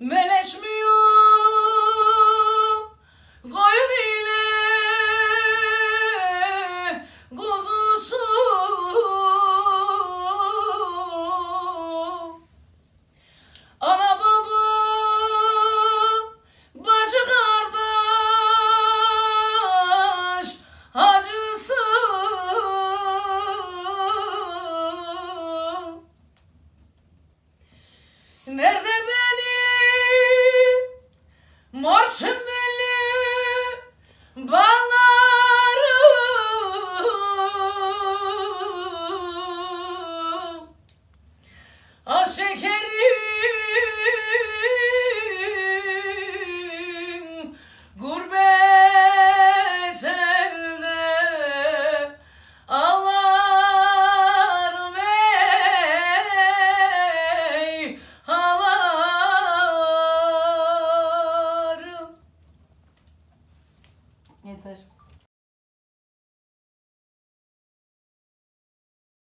meleşmiyor Koyun ile kuzusu Ana baba bacı kardeş acısı Nerede benim Nie coś.